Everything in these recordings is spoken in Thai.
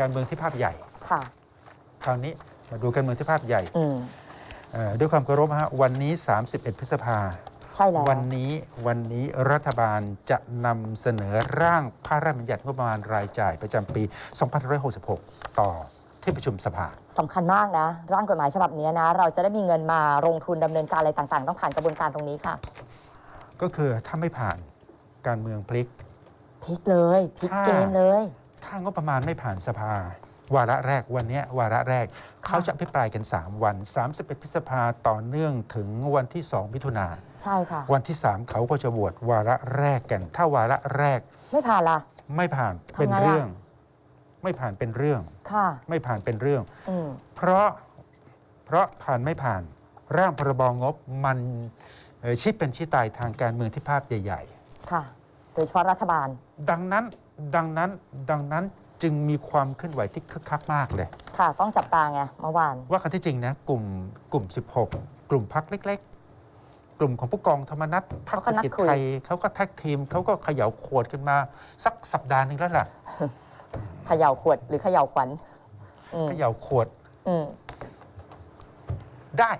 การเมืองที่ภาพใหญ่ ค่ะ คราวนี้มาดูการเมืองที่ภาพใหญ่อืม เอ่อด้วยความเคารพฮะวันนี้ 31 พฤษภา ใช่แล้ว วันนี้วันนี้รัฐบาลจะนำเสนอร่างพระราชบัญญัติงบประมาณรายจ่ายประจำปี 2566 ต่อที่ประชุมสภา สำคัญมากนะ ร่างกฎหมายฉบับนี้นะ เราจะได้มีเงินมาลงทุนดำเนินการอะไรต่าง ๆ ต้องผ่านกระบวนการตรงนี้ค่ะก็คือถ้าไม่ผ่านการเมืองพลิก พลิกเลยพลิกค่ะเกมเลย ถ้างบประมาณไม่ผ่านสภา วาระแรกวันเนี้ยวาระแรกเขาจะอภิปรายกัน 3 วัน 31พฤษภาต่อเนื่องถึงวันที่ 2 มิถุนาใช่ค่ะ วันที่ 3 เขาก็จะโหวตวาระแรกกัน ถ้าวาระแรกไม่ผ่านละไม่ผ่านเป็นทำไงล่ะเรื่อง ไม่ผ่านเป็นเรื่องค่ะไม่ไม่ผ่านเป็นเรื่องอืมเพราะเพราะผ่านไม่ผ่านร่างพรบงบมันเอ่อชี้เป็นชี้ตายทางการเมืองที่ภาพใหญ่ค่ะ โดยเฉพาะรัฐบาลๆดังนั้น ดังนั้นดังนั้นจึงมีความเคลื่อนไหวที่คึกคักมากเลย ค่ะ ต้องจับตาไงเมื่อวาน ว่ากันที่จริงนะกลุ่มกลุ่ม 16 กลุ่มพักเล็ก ๆ กลุ่มของผู้กองธรรมนัฐพักเขาเศรษฐกิจก็นัดคุยไทยเขาก็แท็กทีมเขาก็เขย่าขวดกันมา สักสัปดาห์หนึ่งแล้วล่ะเขย่าขวดหรือเขย่าขวัญอืมเขย่าขวดอืมได้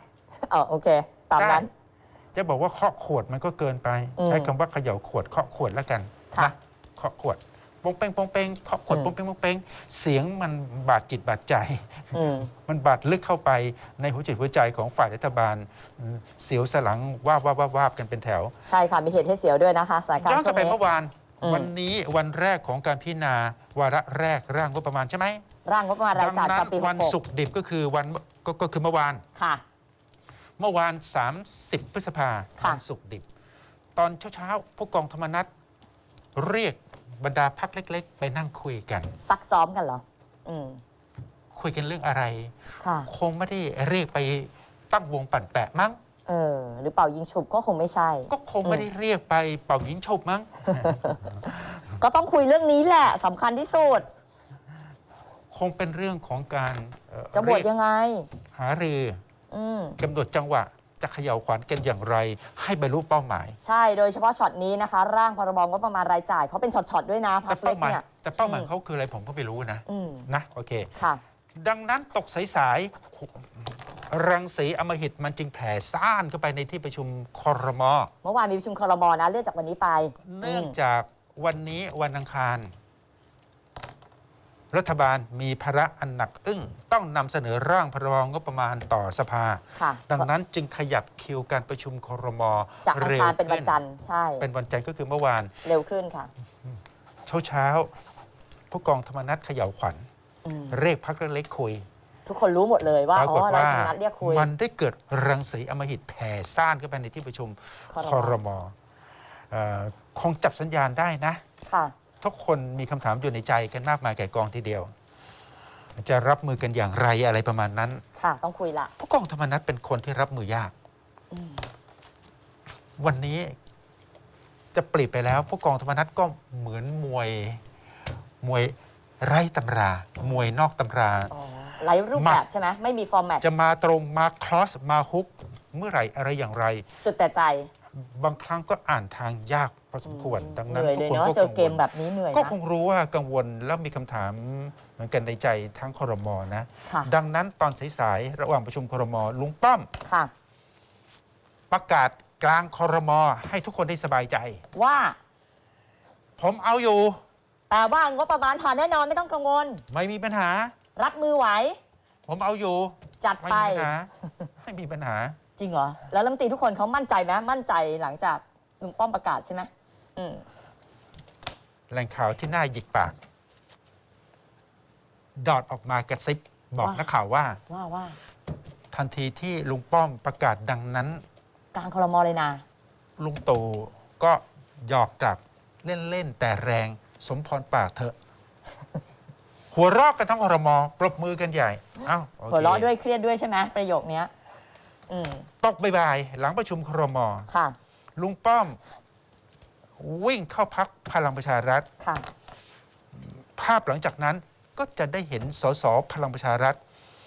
เออโอเค ตามนั้น จะบอกว่าเคาะขวดมันก็เกินไปอืมใช้คำว่าเขย่าขวดเคาะขวดแล้วกันค่ะนะเคาะขวด ปงเป้งปงเป้งเคาะขวดอืมปงเป้งปงเป้งเสียงมันบาดจิตบาดใจ อืม มันบาดลึกเข้าไปในหัวจิตหัวใจของฝ่ายรัฐบาลอืมเสียวสลังวาบวาบวาบวาบกันเป็นแถว ใช่ค่ะ มีเหตุให้เสียวด้วยนะคะสถานการย้อนณ์กช่ลัวบงไปนี้ เมื่อวาน อืม วันนี้วันแรกของการพิจารณาวาระแรกร่างงบประมาณใช่ไหมร่างงบประมาณรายจ่ายดัประจำปีวันศุกร์ดิบก็คือวันก็ก็คือเมื่อวาน 66ค่ะ เมื่อวาน 30 พฤษภาค่ะ วันศุกร์ดิบ ตอนเช้าๆผู้กองธรรมนัฐเรียก บรรดาพักเล็ก ๆ ไปนั่งคุยกัน ซักซ้อมกันเหรอ อืม คุยกันเรื่องอะไร ค่ะ คงไม่ได้เรียกไปตั้งวงปั่นแปะมั้ง เออ หรือเป่ายิงฉุบก็คงไม่ใช่ ก็คงไม่ได้เรียกไปเป่ายิงฉบมั้ง ก็ต้องคุยเรื่องนี้แหละสำคัญที่สุด คงเป็นเรื่องของการเอ่อจะบวชเรียกยังไง หารืออืม กำหนดจังหวะ จะเขย่าขวัญกันอย่างไร ให้บรรลุเป้าหมาย ใช่โดยเฉพาะช็อตนี้นะคะ ร่างพรบงบประมาณรายจ่ายเขาเป็นช็อตๆด้วยนะพัแต่กเล็เป้ากหมายเนี่ย แต่เป้าหมายอืม เขาคืออะไรผมก็ไม่รู้นะอืมนะโอเค ค่ะ ดังนั้นตกสายๆรังสีอำมหิตมันจึงแผ่ซ่านเข้าไปในที่ประชุมคอรมอ เมื่อวานมีประชุมครมนะเลื่อนจากวันนี้ไปเนื่องมจากวันนี้วันอังคาร รัฐบาลมีภาระอันหนักอึ้ง ต้องนำเสนอร่างพรบงบประมาณต่อสภา ค่ะดังนั้นจึงขยับคิวการประชุมคอรมอจากอังเร็คาวรเป็นวันขึ้นจันทร์ใช่ เป็นวันจันทร์ก็คือเมื่อวานเร็วขึ้นค่ะ เช้าเช้าๆผู้กองธรรมนัฐเขย่าขวัญ อืม เรียกพักเล็กๆคุยทุกคนรู้หมดเลยว่า ปราอ๋กฏอเราว่าทำนัดเรียกคุย มันได้เกิดรังสีอำมหิตแผ่ซ่านเข้าไปในที่ประชุมครมคอรมอเอ่อคงจับสัญญาณได้นะ ค่ะ ทุกคนมีคำถามอยู่ในใจกันมากมายแก่กองทีเดียว จะรับมือกันอย่างไรอะไรประมาณนั้น ค่ะ ต้องคุยละผู้กองธรรมนัฐเป็นคนที่รับมือยากอืมวันนี้จะเปรียบไปแล้ว ผู้กองธรรมนัฐก็เหมือนมวยมวยไร้ตำรา มวยนอกตำราอ๋อไร้รูปแบบใช่ไหมไม่มีฟอร์แมตจะมาตรงมาคลอสมาฮุก เมื่อไหร่อะไรอย่างไร สุดแต่ใจ บางครั้งก็อ่านทางยากพอสมควร ดังเหนั้นนื่อยทุเลกยคนเนาะก็เจกัองเกมวลแบบนี้เหนื่อยก็นะคงรู้ว่ากังวลแล้วมีคำถามเหมือนกันในใจทั้งครมนะค่ะดังนั้นตอนสายๆระหว่างประชุมครมลุงป้อมค่ะประกาศกลางครมให้ทุกคนได้สบายใจ ว่า ผมเอาอยู่แต่ว่างบประมาณผ่านแน่นอนไม่ต้องกังวล ไม่มีปัญหา รับมือไหว ผมเอาอยู่ จัดไม่ไปมีปัญหาไม่มีปัญหา จริงเหรอ แล้วรัฐมนตรีทุกคนเขามั่นใจไหมมั่นใจหลังจากลุงป้อมประกาศใช่ไหมอืมแหล่งข่าวที่น่าหยิกปาก ดอดออกมากระซิบบอกนักข่าวว่า ว่าว่าทันทีที่ลุงป้อมประกาศดังนั้น กลางคลมเลยนะลุงตู่ก็หยอกกลับเล่น ๆ แต่แรงสมพรปากเถอะ หัวเรอกกันทั้งครมปรบมือกันใหญ่ เอ้าโอคหัวเราะด้วยเครียดด้วยใช่ไหมประโยคเนี้ย อืมตกบ่ายๆหลังประชุมครม ค่ะ ลุงป้อม วิ่งเข้าพักพลังประชารัฐ ค่ะ ภาพหลังจากนั้นก็จะได้เห็นสสพลังประชารัฐ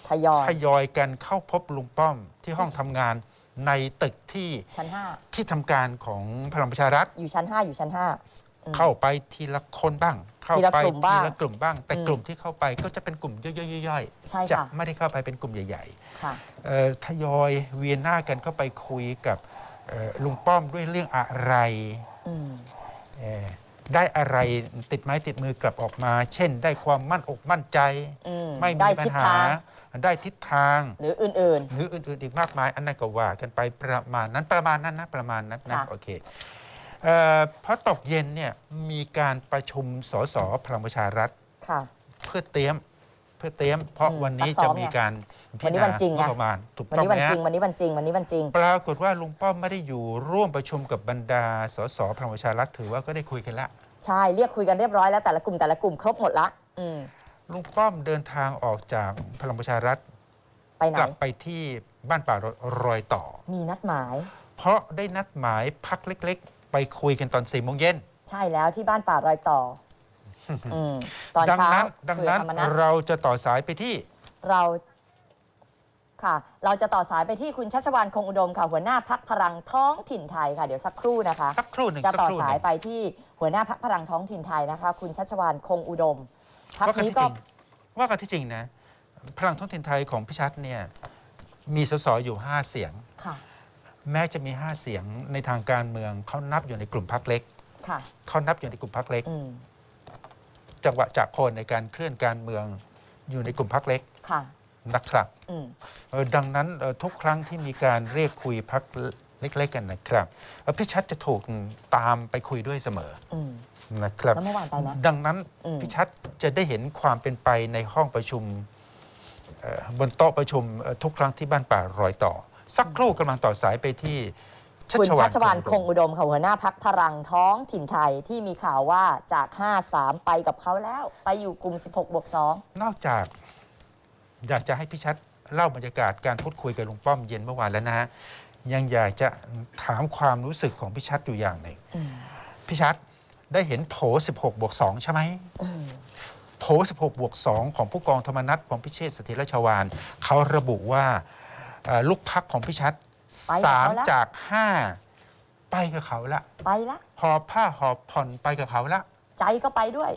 ทยอย ทยอยกันเข้าพบลุงป้อมที่ห้องทำงานในตึกที่ชั้นห้าที่ทำการของพลังประชารัฐ อยู่ชั้นห้าอยู่ชั้นห้าอืม เข้าไปทีละคนบ้าง เข้าทีละไปกลุ่มบ้างทีละกลุ่มบ้าง แต่อืมกลุ่มที่เข้าไปก็จะเป็นกลุ่มย่อยๆใช่ๆจะค่ะไม่ได้เข้าไปเป็นกลุ่มใหญ่ค่ะๆเอ่อทยอยเวียนหน้ากันเข้าไปคุยกับเอ่อลุงป้อมด้วยเรื่องอะไรอืมเอ่อได้อะไรติดไม้ติดมือกลับออกมา เช่น ได้ความมั่นอกมั่นใจอืมไม่ได้มีปัญทิศหาทางได้ทิศทาง หรืออื่นหรืออื่นๆ อีกมากมาย อันนั้นก็ว่ากันไปประมาณนั้นประมาณนั้นนะประมาณนั้นนะค่ะโอเค เอ่อพอตกเย็นเนี่ยมีการประชุมสสพลังประชารัฐๆค่ะ เพื่อเตรียมเพื่อเตรียม เพราะอืมวันนี้ซักซ้จะอมมีไงการพิวันนี้จารวันณาจริงไงงบประมาณถูกวันต้องนี้ไหวันมจริง ฮะ วันนี้วันจริง วันนี้วันจริง ปรากฏว่าลุงป้อมไม่ได้อยู่ร่วมประชุมกับบรรดาสสพลังประชารัฐถือว่าก็ได้คุยกันละใช่ เรียกคุยกันเรียบร้อยแล้วแต่ละกลุ่มแต่ละกลุ่มครบหมดละ อืม ลุงป้อมเดินทางออกจากพลังประชารัฐไปไหน กลับไปที่บ้านป่ารอยต่อ มีนัดหมาย เพราะได้นัดหมายพักเล็กๆ ไปคุยกันตอนสี่โมงเย็นใช่แล้วที่บ้านป่ารอยต่ออืมตอนดังเช้านั้นดังคุยกับนั้นธรรมนัส เราจะต่อสายไปที่ เราค่ะ เราจะต่อสายไปที่คุณชัชวานคงอุดมค่ะ หัวหน้าพักพลังท้องถิ่นไทยค่ะ เดี๋ยวสักครู่นะคะ สักครู่หนึ่งจะสักต่อครู่หสานึ่ยงไปที่หัวหน้าพักพลังท้องถิ่นไทยนะคะ คุณชัชวานคงอุดมพักว่ากันนี้ที่ก็จริงว่ากันที่จริงนะ พลังท้องถิ่นไทยของพิชัดเนี่ยมีสสอยู่ 5 เสียง ค่ะ แม้จะมี 5 เสียงในทางการเมืองเขานับอยู่ในกลุ่มพักเล็กค่ะ เขานับอยู่ในกลุ่มพักเล็ก อืม จังหวะจากโคนในการเคลื่อนการเมืองอยู่ในกลุ่มพักเล็กค่ะ นะครับอืม เอ่อดังนั้นเอ่อทุกครั้งที่มีการเรียกคุยพักเล็ก ๆ กันนะครับเอ่อพิชัดจะถูกตามไปคุยด้วยเสมออืม นะครับ แล้วเมื่อวานไปไหม ดังนั้นอืมพิชัดจะได้เห็นความเป็นไปในห้องประชุมเอ่อบนโต๊ะประชุมเอ่อทุกครั้งที่บ้านป่ารอยต่อ สักครู่กำลังต่อสายไปที่คุณชัชวานอุดมคงอุดมค่ะหัวหน้าพักพลังท้องถิ่นไทยที่มีข่าวว่าจาก 5-3 ไปกับเขาแล้ว ไปอยู่กลุ่ม 16บวก2นอกจากอยากจะให้พิชัดเล่าบรรยากาศการพูดคุยกับลุงป้อมเย็นเมื่อวานแล้วนะฮะยังอยากจะถามความรู้สึกของพิชัดอยู่อย่างหนึ่งอืมพิชัดได้เห็นโผ16บวก2ใช่ไหมเออโผ16บวก2ของผู้กองธรรมนัฐพรหมพิเชษฐ์สถิรชวานเขาระบุว่า เอ่อลูกพักของพิชัดไปกับสามเขาละจากห้าไปกับเขาละไปละ หอบผ้าหอบผ่อนไปกับเขาละใจก็ไปด้วย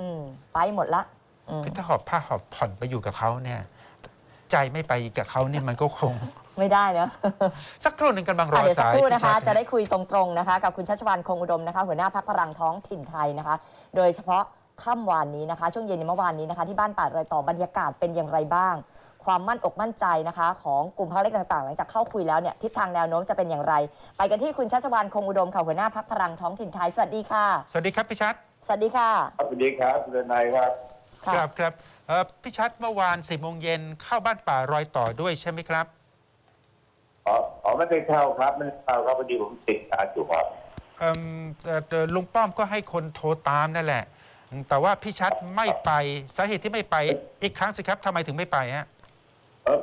อืม ไปหมดละอืมคือถ้าหอบผ้าหอบผ่อนไปอยู่กับเขาเนี่ยใจไม่ไปกับเขานี่มันก็คง ไม่ได้เนอะ สักครู่หนึ่งกำลังรออะเดี๋ยวสักสายครู่พินะคะ ชัด จะได้คุยตรงๆนะคะ กับคุณชัชวานคงอุดมนะคะ หัวหน้าพักพลังท้องถิ่นไทยนะคะ โดยเฉพาะค่ำวานนี้นะคะ ช่วงเย็นในเมื่อวานนี้นะคะ ที่บ้านป่ารอยต่อบรรยากาศเป็นอย่างไรบ้าง ความมั่นอกมั่นใจนะคะ ของกลุ่มพรรคเล็กต่างๆ หลังจากเข้าคุยแล้วเนี่ยทิศทางแนวโน้มจะเป็นอย่างไร ไปกันที่คุณชัชวานคงอุดมค่ะหัวหน้าพักพลังท้องถิ่นไทยสวัสดีค่ะ สวัสดีครับพิชัดสวัสดีค่ะ ครับสวัสดีครับคุณนายครับ ค่ะ ครับครับเอ่อพิชัดเมื่อวานสี่โมงเย็นเข้าบ้านป่ารอยต่อด้วยใช่ไหมครับ อ๋ออ๋อไม่ได้เข้าครับไม่ได้เข้าครับพอดีผมติดงานอยู่ครับ เอิ่มเอ่อเอ่อลุงป้อมก็ให้คนโทรตามนั่นแหละ แต่ว่าพี่ชัดไม่ไปสาเหตุที่ไม่ไปอีกครั้งสิครับทำไมถึงไม่ไปฮะ เออ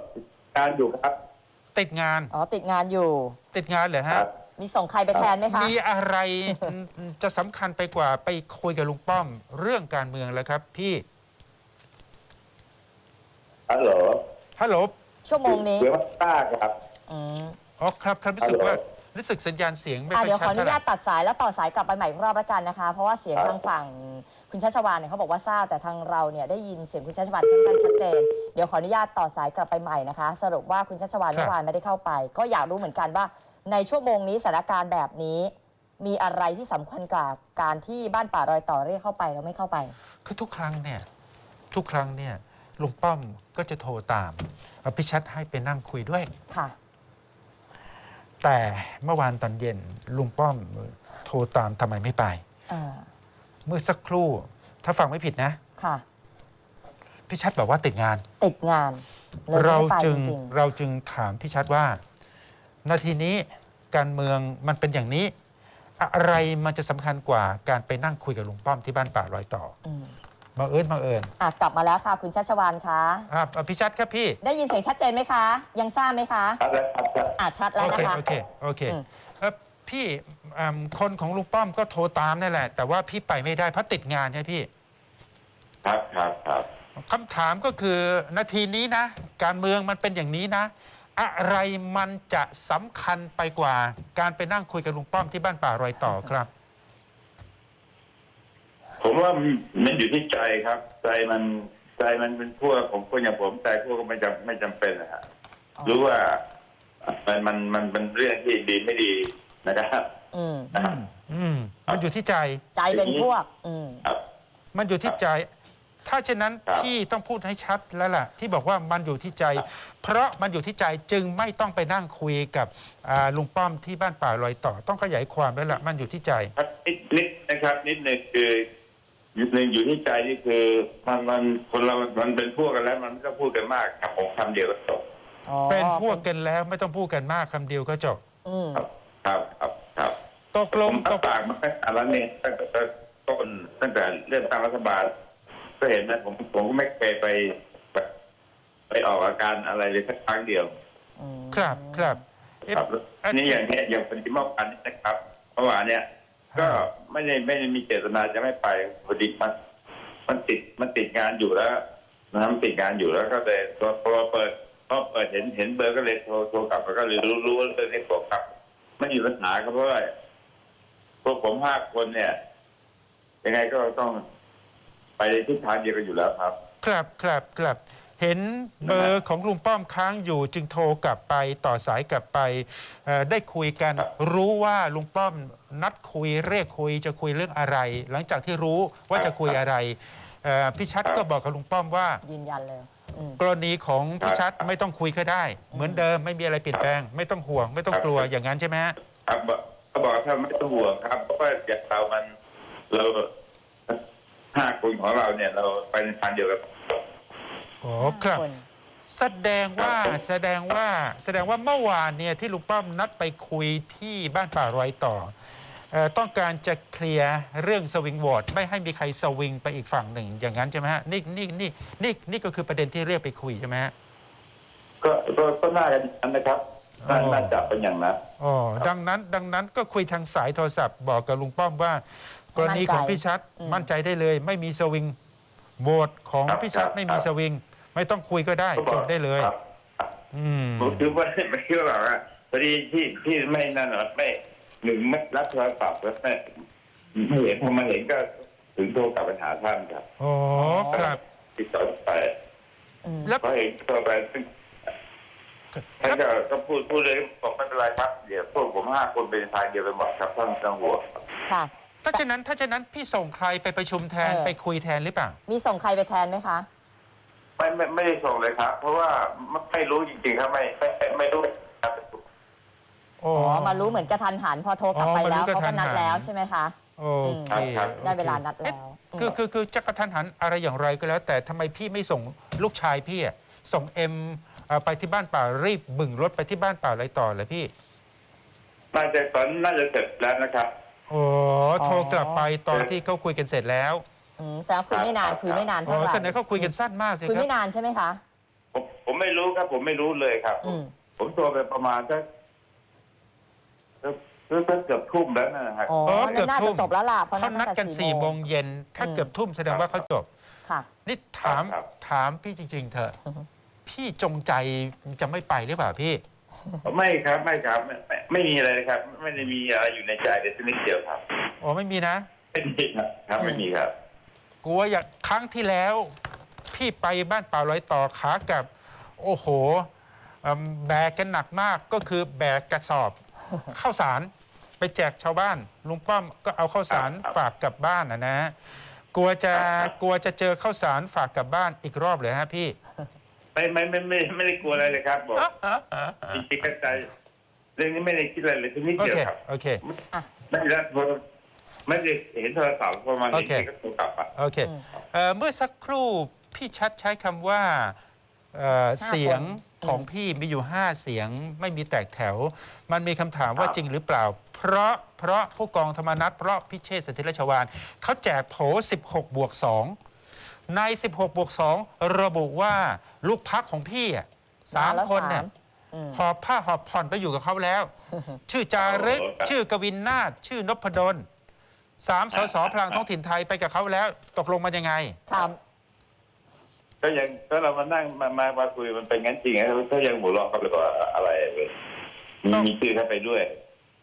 งานอยู่ครับ ติดงานอ๋อติดงานอยู่ ติดงานเหรอคฮะรับ มีส่งใครไปแทนไหมคะ มีอะไร จะสำคัญไปกว่าไปคุยกับลุงป้อมเรื่องการเมืองแล้วครับ พี่ฮัลโหลฮัลโหลชั่วโมงนี้เดี๋ยวมาต้าครับ อืมอ๋อครับครับรู้สึกฮัลโหลว่ารู้สึกสัญญาณเสียงไม่อะค่อยเดี๋ยวขชัอดอนุเท่าไหญาร่ตตัดสายแล้วต่อสายกลับไปใหม่อีกรอบแล้วกันนะคะ เพราะว่าเสียงครับทางฝั่ง คุณชัชวานเนี่ยเขาบอกว่าทราบแต่ทางเราเนี่ยได้ยินเสียงคุณชัชวานค่อนข้างชัดเจน เดี๋ยวขออนุญาตต่อสายกลับไปใหม่นะคะ สรุปว่าคุณชัชวานเมื่อวานไม่ได้เข้าไป ก็อยากรู้เหมือนกันว่า ในชั่วโมงนี้สถานการณ์แบบนี้ มีอะไรที่สำคัญกว่าการที่บ้านป่ารอยต่อเรียกเข้าไปแล้วไม่เข้าไป คือทุกครั้งเนี่ยทุกครั้งเนี่ยลุงป้อมก็จะโทรตามเอาพี่ชัดให้ไปนั่งคุยด้วย ค่ะ แต่เมื่อวานตอนเย็นลุงป้อมโทรตามทำไมไม่ไปอ่า เมื่อสักครู่ ถ้าฟังไม่ผิดนะ ค่ะ พี่ชัดบอกว่าติดงาน ติดงานเลยไม่เราได้ไปจึงจริงเราจึงถามพี่ชัดว่านาทีนี้การเมืองมันเป็นอย่างนี้ อะไรมันจะสำคัญกว่าการไปนั่งคุยกับลุงป้อมที่บ้านป่ารอยต่อๆอืมบังเอิญบังเอิญอะกลับมาแล้วค่ะ คุณชัชวานคะอะพี่ชัดครับพี่ ได้ยินเสียงชัดเจนไหมคะ ยังทราบไหมคะ ครับแล้วครับครับ อะชัดแล้วโอนะเค คะ โอเค โอเคอืม เอ่อ พี่อืมคนของลุงป้อมก็โทรตามนั่นแหละ แต่ว่าพี่ไปไม่ได้เพราะติดงานใช่ไหมพี่ครับครับครับคำถามก็คือนาทีนี้นะ การเมืองมันเป็นอย่างนี้นะ อะไรมันจะสำคัญไปกว่า การไปนั่งคุยกับลุงป้อมที่บ้านป่ารอยต่อครับ ผมว่ามันมันอยู่ที่ใจครับ ใจมันใจมันเป็นพวกผมคนอย่างผมใจพวกก็ไม่จำไม่จำเป็นนะฮะอ๋อรู้ว่ามันมันมันมันเรื่องที่ดีไม่ดี นะครับ อืมนะครับอืมมันอยู่ที่ใจ ใจเป็นพวก อืม ครับ มันอยู่ที่ใจ ถ้าเช่นนั้นครับพี่ต้องพูดให้ชัดแล้วล่ะ ที่บอกว่ามันอยู่ที่ใจครับเพราะมันอยู่ที่ใจจึงไม่ต้องไปนั่งคุยกับอ่าลุงป้อมที่บ้านป่าลอยต่อ ต้องขยายความแล้วล่ะมันอยู่ที่ใจ ครับนิดนิดนะครับ นิดหนึ่งคือนิดหนึ่งอยู่ที่ใจนี่คือมันมันคนเรามันเป็นพวกกันแล้ว มันไม่ต้องพูดกันมากครับผมคำเดียวก็จบ อ๋อเป็นพวกกันแล้วไม่ต้องพูดกันมากคำเดียวก็จบ อืม ครับ ครับครับครับตกลงผมตก็กฝากมาตั้งแต่ละนี่ตั้งแต่ต้นตั้งแต่เรื่องตั้งรัฐบาล ก็เห็นนะผมผมก็ไม่เคยไป ไปไปออกอาการอะไรเลยสักครั้งเดียวอืมครับครับเอ๊ะครับอะนี่อย่างเนี้ยอย่างเป็นที่เมื่อวานนี้นะครับเมื่อวานเนี่ย ก็ไม่ได้ไม่ได้มีเจตนาจะไม่ไปพอดีมันมันติดมันติดงานอยู่แล้วนะมันติดงานอยู่แล้วก็เลยพอพอเปิดพอเปิดเห็นเห็นเบอร์ก็เลยโทรโทรกลับแล้วก็เลยรู้รู้ว่าเรื่องนี้ตกกลับ ไม่มีปัญหาครับเพราะว่าพวกผมห้าคนเนี่ย ยังไงก็ต้องไปในทิศทางเดียวกันอยู่แล้วครับ ครับครับครับเห็นเบอร์ของลุงป้อมค้างอยู่จึงโทรกลับไปต่อสายกลับไปเอ่อได้คุยกัน ครับ รู้ว่าลุงป้อมนัดคุยเรียกคุยจะคุยเรื่องอะไร หลังจากที่รู้ว่าจะคุยอะไรเอ่อพี่ชัดก็บอกกับลุงป้อมว่า ยืนยันเลยอืม กรณีของพี่ชัดไม่ต้องคุยก็ได้ เหมือนเดิมไม่มีอะไรเปลี่ยนแปลง ไม่ต้องห่วง ไม่ต้องกลัวอย่างนั้นใช่ไหมฮะครับบอกเขาบอกถ้าไม่ต้องห่วงครับเพราะว่าอย่างเรามันเราห้าคนของเราเนี่ย เราไปในทางเดียวกันโอ้ครับคนแสดงว่าแสดงว่าแสดงว่าเมื่อวานเนี่ยที่ลุงป้อมนัดไปคุยที่บ้านป่ารอยต่อเอ่อ ต้องการจะเคลียร์เรื่องสวิงโหวตไม่ให้มีใครสวิงไปอีกฝั่งหนึ่ง อย่างนั้นใช่ไหมฮะนี่นี่นี่นี่นี่ก็คือประเด็นที่เรียกไปคุยใช่ไหมฮะก็ก็ก็น่าจะอย่างนั้นนะครับน่าอ๋อน่าจะเป็นอย่างนั้นอ๋อครับดังนั้นดังนั้นก็คุยทางสายโทรศัพท์บอกกับลุงป้อมว่า กรณีของพี่ชัดอืมมั่นใจได้เลย ไม่มีสวิงโหวตของครับพี่ชัดครับไม่มีสวิง ไม่ต้องคุยก็ได้ก็บจอกบได้เลยครับอืมผมคิดว่าไม่คิดว่าแบบว่าพอดีที่ที่ไม่นั่นหรอกไม่ หนึ่งไม่รับโทรศัพท์แล้วไม่ไม่เห็นพอมาเห็นก็ถึงโทรกลับไปหาท่านครับอ๋อครับติดต่อไปอืมแล้วเพราะเห็นโทรไปซึ่งท่านก็ก็พูดพูดเลยบอกไม่เป็นไรครับเดี๋ยวพวกผมห้าคนเป็นทางเดียวกันหมดครับท่านไม่ต้องห่วงค่ะ ถ้าฉะนั้นถ้าฉะนั้นพี่ส่งใครไปประชุมแทนเออไปคุยแทนหรือเปล่า มีส่งใครไปแทนไหมคะไม่ไม่ไม่ได้ส่งเลยครับ เพราะว่าไม่ไม่รู้จริงๆครับไม่ไม่ไม่ไม่รู้ครับโอ้อ๋อมารู้เหมือนกระทันหันพอโทรกลับไปอ๋อมารู้แล้วกระเขาทัก็นหัน นัดแล้วใช่ไหมคะ โอเคครับได้เวลาโอคนัดแล้วเอ๊ะคือคือคือจะกระทันหันอะไรอย่างไรก็แล้ว แต่ทำไมพี่ไม่ส่งลูกชายพี่อะส่งเอ็มเอ่อไปที่บ้านป่ารีบบึ่งรถไปที่บ้านป่าอะไรต่อเลยพี่ น่าจะตอนน่าจะเสร็จแล้วนะครับ โอ้โทรกลับไปตอนที่เขาคุยกันเสร็จแล้วอืมแสดงว่าคุยไม่นานครับคุยไม่นานอ๋เท่าอไหร่แสดงเขาคุยกันสั้นมากสิคุยครับ ไม่นานใช่ไหมคะ ผมผมไม่รู้ครับ ผมไม่รู้เลยครับ อืม ผมโทรไปประมาณสัก สักสักเกือบทุ่มแล้วนะครับอ๋ออ๋อเกือบน่าทุ่จะม จบแล้วล่ะเพราะเขานัดกันตั้งแต่สี่โมงเย็นถ้าอืมเกือบทุ่มแสดงว่าเขาจบ ค่ะ นี่ถามครับ ถามพี่จริง ๆ เถอะ อือฮึ พี่จงใจจะไม่ไปหรือเปล่าพี่ ไม่ครับไม่ครับไม่ไม่ไม่มีอะไรเลยครับ ไม่ได้มีอะไรอยู่ในใจเลยสักนิดเดียวครับอ๋อไม่มีนะ ไม่มีครับครับไม่มีครับ กลัวอย่างครั้งที่แล้ว พี่ไปบ้านป่าลอยต่อขากลับ โอ้โหเอิ่มแบกกันหนักมากก็คือแบกกระสอบ ข้าวสาร ไปแจกชาวบ้านลุงป้อมก็เอาข้าวสารครับฝากกลับบ้านนะนะกลัวจะครับกลัวจะเจอข้าวสารฝากกลับบ้านอีกรอบเลยฮะพี่ ไม่ไม่ไม่ไม่ไม่ได้กลัวอะไรเลยครับบอกจริงๆก็ใจเรื่องนี้ไม่ได้คิดอะไรเลยสักนิดโอเดียวเคครับโอเค ไม่ได้โทรไม่ได้เห็นโทรศัพท์ประมาณโอนี้เค ก็โทรกลับอะ โอเคอืมเอ่อเมื่อสักครู่พี่ชัดใช้คำว่า เอ่อเสียงของพี่มีอยู่ 5 เสียงไม่มีแตกแถว มันมีคำถามว่าครับจริงหรือเปล่า เพราะเพราะผู้กองธรรมนัฐเพราะพิเชษฐ์สนธิรชวานเขาแจกโผ16 บวก 2 ใน 16 บวก 2 ระบุว่าลูกพักของพี่อะสามมาแล้วคนเนี่ยสามอืมหอบผ้าหอบผ่อนไปอยู่กับเขาแล้ว ชื่อจารึก โอ้โหครับ ชื่อกวินนาถชื่อนพดลสามสสพลังท้องถิ่นไทยไปกับเขาแล้ว ตกลงมันยังไง ค่ะ ก็ยังก็เรามานั่งมามามาคุยมันเป็นงั้นจริงนะก็ยังหัวเราะกันเลยว่าอะไรเลยมีต้องมีชื่อเข้าไปด้วย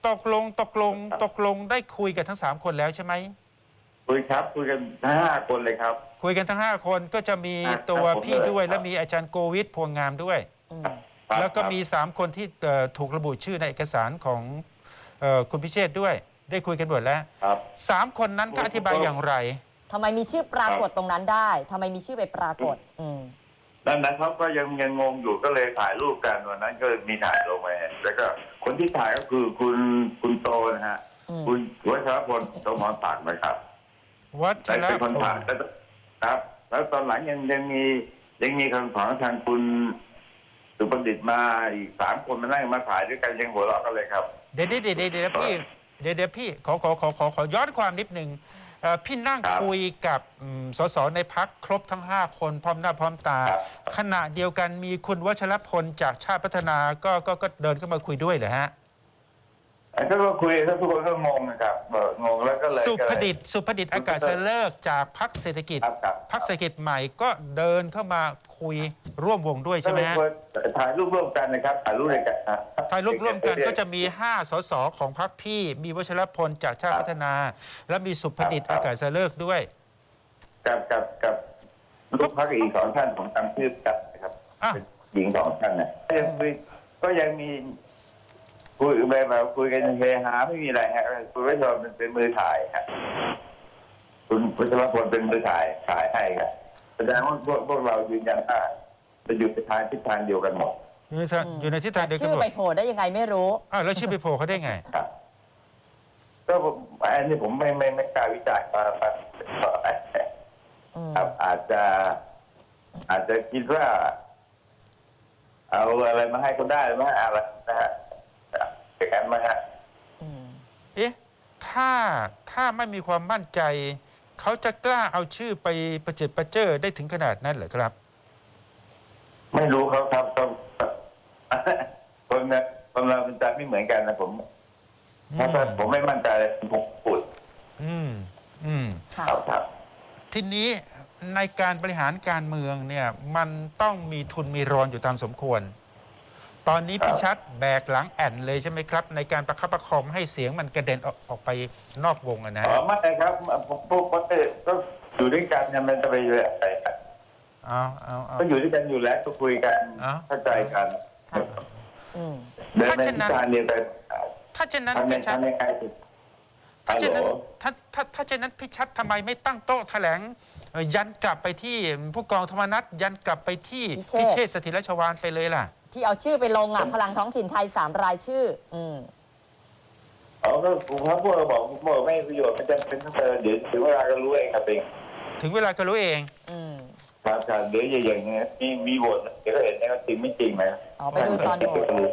ตกลงตกลงครับตกลงได้คุยกับทั้งสามคนแล้วใช่ไหมคุยครับ คุยกันทั้งห้าคนเลยครับ คุยกันทั้ง5คนก็จะมีครับตัวครับผมพี่ด้วยครับและมีอาจารย์โกวิทพวงงามด้วยอืมครับแล้วก็ครับมี3คนที่เอ่อถูกระบุชื่อในเอกสารของเอ่อคุณพิเชษฐ์ด้วย ได้คุยกันหมดแล้วครับสามคนนั้นก็อธิบายอย่างไร ทำไมมีชื่อปรากฏตรงนั้นได้ทำไมมีชื่อไปปรากฏ อืมดังนั้นเขาก็ยังยังงงอยู่ก็เลยถ่ายรูปกันวันนั้นก็มีถ่ายลงไปแล้วก็คนที่ถ่ายก็คือคุณคุณโตนะฮะ อืม คุณวัชรพลสมรศักดิ์นะครับวัชแต่ระเป็นคนพถ่ายลแล้วครับ แล้วตอนหลังยังยังมียังมีคำของทางคุณสุประดิษฐ์มาอีกสามคนมานั่งมาถ่ายด้วยกันยังหัวเราะกันเลยครับ เดี๋ยวเดี๋ยวเดี๋ยวเดี๋ยวพี่เดี๋ยวเดี๋ยวพี่ขอขอขอขอขอย้อนความนิดหนึ่ง เอ่อพี่นั่งครับคุยกับอืมสสในพักครบทั้ง 5 คนพร้อมหน้าพร้อมตา ครับ ขณะเดียวกันมีคุณวัชรพลจากชาติพัฒนาก็ก็ก็เดินเข้ามาคุยด้วยเหรอฮะ ไอ้ก็คุยแล้วทุกคนก็งงนะครับเอองงแล้วก็เลยสุพดิษฐ์สุพดิษฐ์อากาศเลิกษ์จากพักเศรษฐกิจ ครับครับพักเศรษฐกิจใหม่ก็เดินเข้ามาคุยร่วมวงด้วยใช่ไหมฮะก็เลยถ่ายรูปร่วมกันนะครับถ่ายรูปด้วยกันนะถ่ายรูปร่วมกันก็จะมี 5 สสของพักพี่ มีวัชรพลจากชาติพัฒนา และมีสุพดิษฐ์อากาศเลิกษ์ด้วย กับกับกับลูกพักอีกสองท่านผมจำชื่อกันนะครับอะ เป็นหญิงสองท่านนะก็ยังคุยก็ยังมี คุยแบบแบบคุยกันเฮฮาไม่มีอะไรฮะคุณวิชรเป็นเป็นมือถ่ายครับคุณวัชรพลเป็นมือถ่ายถ่ายให้ครับแสดงว่าพวกพวกเรายืนยันว่าจะอยู่ในทางทิศทางเดียวกันหมดอยู่ในทางอยู่ในทิศทางเดียวกันชื่อหมไปดโผล่ได้ยังไงไม่รู้ อ้าวแล้วชื่อไปโผล่เขาได้ไง ครับก็ผมอันนี้ผมไม่ไม่ไม่กล้าวิจารณ์มามาอืมครับอาจจะ อาจจะคิดว่า เอาอะไรมาให้เขาได้ไหมอะไรนะฮะ อย่างนั้นไหมฮะอืมเอ๊ะถ้าถ้าไม่มีความมั่นใจ เขาจะกล้าเอาชื่อไปประเจิดประเจิดได้ถึงขนาดนั้นเหรอครับ ไม่รู้เขาครับต้องคนนะคนเราเป็นใจไม่เหมือนกันนะผมถ้าถ้าผมไม่มั่นใจเลยผมพูดอืม อืมค่ะครับครับทีนี้ในการบริหารการเมืองเนี่ย มันต้องมีทุนมีรอนอยู่ตามสมควร ตอนนี้พี่ชัดแบกหลังแอนเลยใช่ไหมครับ ในการประคับประคองให้เสียงมันกระเด็นออกออกไปนอกวงอะนะอ๋อฮะไม่ครับผมพวกก็ก็อยู่ด้วยกันเนี่ยมันจะไปเลยอะไรกันเอาเอาเอาก็อยู่ด้วยกันอยู่แล้วก็คุยกันอ๋อเข้าใจกันค่ะอืมเดินในทิศทางเดียวกันถ้าเช่นนั้นทำในพี่ชัดทำในใครสุดถ้าเช่นนั้นฮัลโหลถ้าถ้าถ้าเช่นนั้นพี่ชัดทำไมไม่ตั้งโต๊ะแถลงเอ่อยันกลับไปที่ผู้กองธรรมนัฐยันกลับไปที่พิพิเชษเชษฐ์สถิรชวานไปเลยล่ะ ที่เอาชื่อไปลงอะพลังท้องถิ่นไทยสามรายชื่อ อืมอ๋อก็ผมเขาพวกเราบอกผมบอกไม่มีประโยชน์ไม่จำเป็นต้องเจอเดี๋ยวถึงเวลาก็รู้เองครับเองถึงเวลาก็รู้เอง อืมครับครับเดี๋ยวอย่างเงี้ยมีมีโหวตเดี๋ยวก็เห็นนะครับจริงไม่จริงไหมอ๋อไปดูตอนโหวต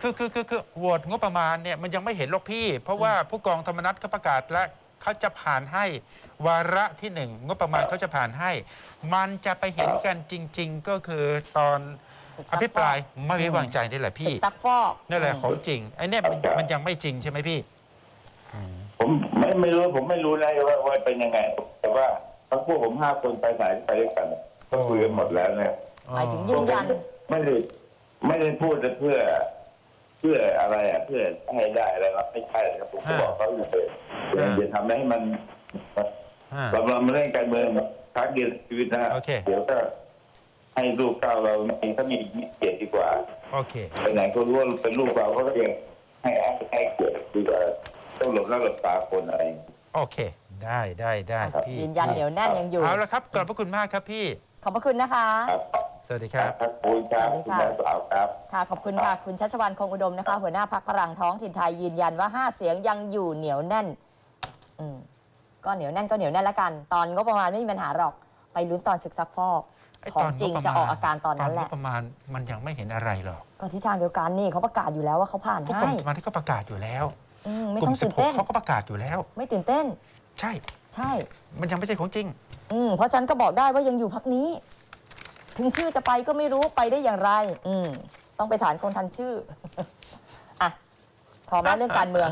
คือคือคือคือโหวตงบประมาณเนี่ยมันยังไม่เห็นหรอกพี่ เพราะว่าผู้กองธรรมนัฐเขาประกาศและเขาจะผ่านให้วาระที่หนึ่งงบประมาณเขาจะผ่านให้ มันจะไปเห็นกันจริง ๆ ก็คือตอน อภิปรายไม่ไว้วางใจนี่แหละศึพี่กซักฟอกนั่นแหละของจริงไอ้เนี่ยมันมันยังไม่จริงใช่ไหมพี่ ผมไม่ไม่รู้ผมไม่รู้นะว่าว่าเป็นยังไง แต่ว่าทั้งพวกผมห้าคนไปไหนไปด้วยกันก็คุยกันหมดแล้วเนี่ยหมายถึงยืนยัน ไม่ได้ไม่ได้พูดเพื่อ เพื่ออะไรอะ เพื่อให้ได้อะไรวะไม่ใช่ครับผมก็บอกเขาอยู่เลยอย่าทำให้มัน อ่า เราเรามาเล่นการเมืองครั้งเดียวในชีวิตนะฮะโอเค เดี๋ยวก็ ให้ลูกเก้าวเรามีถ้ามีมีเกียรติดีกว่าโอเคไปไหนก็รู้ว่าเป็นลูกเราก็ยังให้ให้เกียรติดีกว่าต้องหลบหน้าหลบตาคนอะไรอย่างเงี้ยโอเค ได้ได้ได้พี่ยืนยันเหนียวแน่นยังอยู่เอาละครับขอบพระคุณมากครับพี่ ขอบพระคุณนะคะครับสวัสดีครับครับคุณครับสวัสดีคุณค่ะแม่สาวครับค่ะขอบคุณค่ะคุณชัชวันคงอุดมนะคะ หัวหน้าพักพลังท้องถิ่นไทยยืนยันว่า5เสียงยังอยู่เหนียวแน่นอืมก็เหนียวแน่นก็เหนียวแน่นแล้วกัน ตอนงบประมาณไม่มีปัญหาหรอกไปลุ้นตอนศึกซักฟอกไอ้ ของตอนจริงงบปจะระมาณออกอาการตอนนั้นแหงละบประมาณมันยังไม่เห็นอะไรหรอกก็ทิศทางเดียวกันนี่เขาประกาศอยู่แล้วว่าเขาผ่านผู้ให้กองธรรมนัฐก็ประกาศอยู่แล้วอืมไม่กลุ่ต้อมงตื่นเต้น16เขาก็ประกาศอยู่แล้ว ไม่ตื่นเต้น ใช่ ใช่ มันยังไม่ใช่ของจริง อืมเพราะฉันก็บอกได้ว่ายังอยู่พักนี้ ถึงชื่อจะไปก็ไม่รู้ไปได้อย่างไร อืมต้องไปฐานคนทันชื่อ อะพร้อมแล้วเรื่องการเมือง